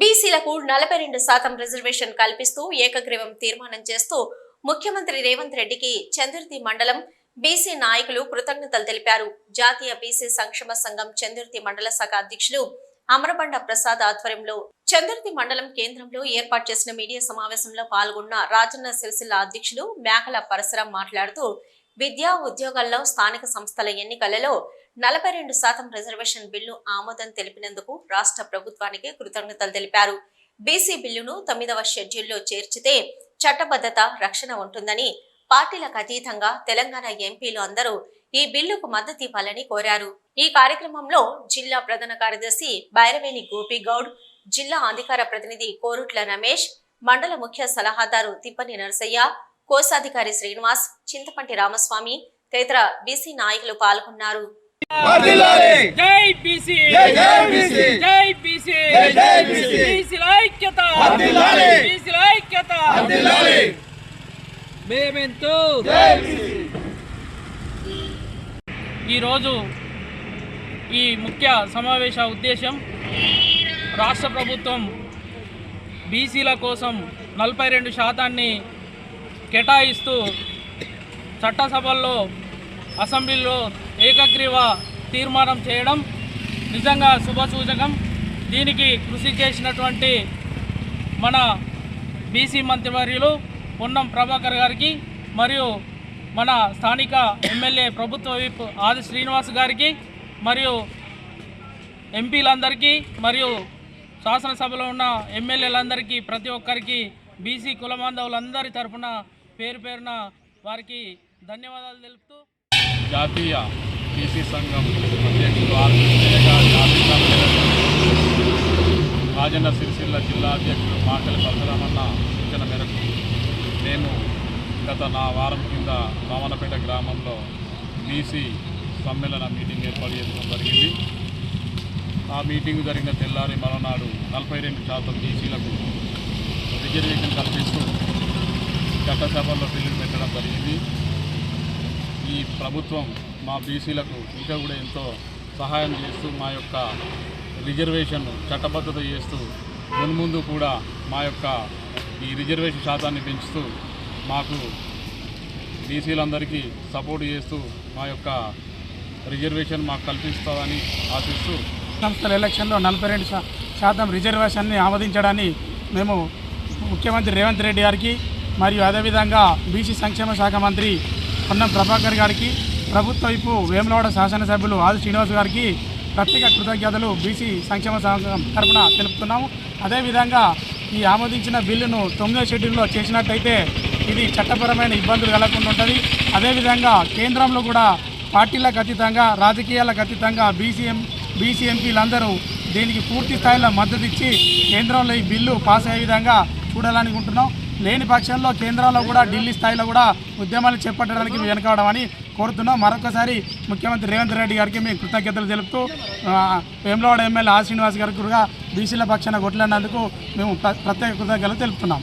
బీసీలకు నలభై రెండు శాతం రిజర్వేషన్ కల్పిస్తూ ఏకగ్రీవం తీర్మానం చేస్తూ ముఖ్యమంత్రి రేవంత్ రెడ్డికి చందుర్తి మండలం బీసీ నాయకులు కృతజ్ఞతలు తెలిపారు. జాతీయ బీసీ సంక్షేమ సంఘం చందుర్తి మండల శాఖ అధ్యక్షులు అమరబండ ప్రసాద్ ఆధ్వర్యంలో చందుర్తి మండలం కేంద్రంలో ఏర్పాటు చేసిన మీడియా సమావేశంలో పాల్గొన్న రాజన్న సిరిసిల్ల అధ్యక్షులు మేకల పరశురం మాట్లాడుతూ విద్యా ఉద్యోగాల్లో స్థానిక సంస్థల ఎన్నికలలో నలభై రెండు శాతం రిజర్వేషన్ బిల్లు ఆమోదం తెలిపినందుకు రాష్ట్ర ప్రభుత్వానికి కృతజ్ఞతలు తెలిపారు. బీసీ బిల్లును తొమ్మిదవ షెడ్యూల్లో చేర్చితే చట్టబద్ధత రక్షణ ఉంటుందని పార్టీలకు అతీతంగా తెలంగాణ ఎంపీలు అందరూ ఈ బిల్లుకు మద్దతు ఇవ్వాలని కోరారు. ఈ కార్యక్రమంలో జిల్లా ప్రధాన కార్యదర్శి బైరవేణి గోపిగౌడ్ జిల్లా అధికార ప్రతినిధి కోరుట్ల రమేష్ మండల ముఖ్య సలహాదారు తిప్పని నరసయ్య కోశాధికారి శ్రీనివాస్ చింతపంటి రామస్వామి తదితర బీసీ నాయకులు పాల్గొన్నారు. ఈరోజు ఈ ముఖ్య సమావేశ ఉద్దేశం రాష్ట్ర ప్రభుత్వం బీసీల కోసం నలభై రెండు శాతాన్ని కేటాయిస్తూ చట్టసభల్లో అసెంబ్లీలో ఏకగ్రీవ తీర్మానం చేయడం నిజంగా శుభసూచకం. దీనికి కృషి చేసినటువంటి మన బీసీ మంత్రివర్యులు పొన్నం ప్రభాకర్ గారికి మరియు మన స్థానిక ఎమ్మెల్యే ప్రభుత్వ విప్ ఆది శ్రీనివాస్ గారికి మరియు ఎంపీలందరికీ మరియు శాసనసభలో ఉన్న ఎమ్మెల్యేలందరికీ ప్రతి ఒక్కరికి బీసీ కుల బాంధవులందరి తరఫున పేరు పేరున వారికి ధన్యవాదాలు తెలుపుతూ జాతీయ బీసీ సంఘం అధ్యక్షుడు రాజన్న సిరిసిల్ల జిల్లా అధ్యక్షుడు మాకలి పరశురామన్న సూచన మేరకు మేము గత నా వారం కింద రామన్నపేట గ్రామంలో బీసీ సమ్మేళన మీటింగ్ ఏర్పాటు చేయడం జరిగింది. ఆ మీటింగ్ జరిగిన తెల్లారి మరోనాడు నలభై రెండు శాతం బీసీలకు రిజర్వేషన్ కల్పిస్తూ చట్టసభల్లో బిల్లులు పెట్టడం జరిగింది. ఈ ప్రభుత్వం మా బీసీలకు ఇంకా కూడా ఎంతో సహాయం చేస్తూ మా యొక్క రిజర్వేషన్ చట్టబద్ధత చేస్తూ మున్ముందు కూడా మా యొక్క ఈ రిజర్వేషన్ శాతాన్ని పెంచుతూ మాకు బీసీలందరికీ సపోర్ట్ చేస్తూ మా యొక్క రిజర్వేషన్ మాకు కల్పిస్తుందని ఆశిస్తూ సంస్థల ఎలక్షన్లో నలభై రెండు శాతం రిజర్వేషన్ని ఆమోదించడాన్ని మేము ముఖ్యమంత్రి రేవంత్ రెడ్డి గారికి మరియు అదేవిధంగా బీసీ సంక్షేమ శాఖ మంత్రి పొన్నం ప్రభాకర్ గారికి ప్రభుత్వ వైపు వేములవాడ శాసనసభ్యులు ఆది శ్రీనివాస్ గారికి ప్రత్యేక కృతజ్ఞతలు బీసీ సంక్షేమ సంఘం తరఫున తెలుపుతున్నాము. అదేవిధంగా ఈ ఆమోదించిన బిల్లును తొమ్మిదో షెడ్యూల్లో చేసినట్టయితే ఇది చట్టపరమైన ఇబ్బందులు కలగకుండా ఉంటుంది. అదేవిధంగా కేంద్రంలో కూడా పార్టీలకు అతీతంగా రాజకీయాలకు అతీతంగా బీసీఎం బీసీ ఎంపీలందరూ దీనికి పూర్తి స్థాయిలో మద్దతు ఇచ్చి కేంద్రంలో ఈ బిల్లు పాస్ అయ్యే విధంగా చూడాలనుకుంటున్నాం లేని పక్షంలో కేంద్రంలో కూడా ఢిల్లీ స్థాయిలో కూడా ఉద్యమాలు చేపట్టడానికి వెనకవడం కోరుతున్నాం. మరొకసారి ముఖ్యమంత్రి రేవంత్ రెడ్డి గారికి మేము కృతజ్ఞతలు తెలుపుతూ వేములవాడ ఎమ్మెల్యే ఆ శ్రీనివాస్ గారికి కూడా బీసీల పక్షాన కొట్లాడినందుకు మేము ప్ర- ప్రత్యేక కృతజ్ఞతలు తెలుపుతున్నాం.